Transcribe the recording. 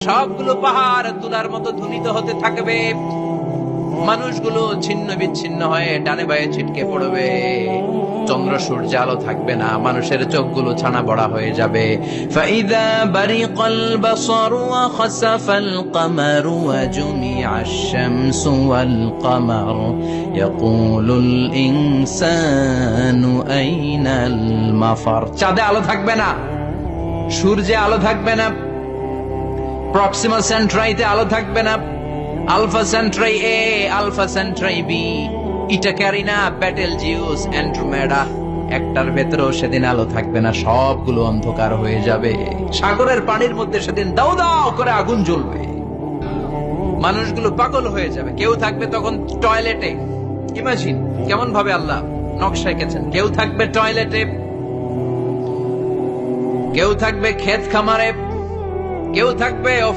সবগুলো পাহাড় তুলার মতো ধুনিত হতে থাকবে। মানুষগুলো ছিন্ন বিচ্ছিন্ন হয়ে ডানে বায়ে ছিটকে পড়বে। চন্দ্র সূর্য আলো থাকবে না, মানুষের চোখগুলো ছানা বড়া হয়ে যাবে। ফাইদা ইয়াকুলুল ইনসানু আইনাল মাফার। চাঁদে আলো থাকবে না, সূর্যে আলো থাকবে না। প্রক্সিমাল সেন্ট্রাইতে আলো থাকবে না। Alpha Centauri A Alpha Centauri B Eta Carina Betelgeuse Andromeda একটার ভেতরেও সেদিন আলো থাকবে না, সবগুলো অন্ধকার হয়ে যাবে। সাগরের পানির মধ্যে সেদিন দাও দাও করে আগুন জ্বলবে। মানুষগুলো পাগল হয়ে যাবে। কেউ থাকবে তখন টয়লেটে ইমাজিন কেমন ভাবে আল্লাহ নকশা এঁকেছেন। কেউ থাকবে টয়লেটে কেউ থাকবে ক্ষেত খামারে। কেউ থাকবে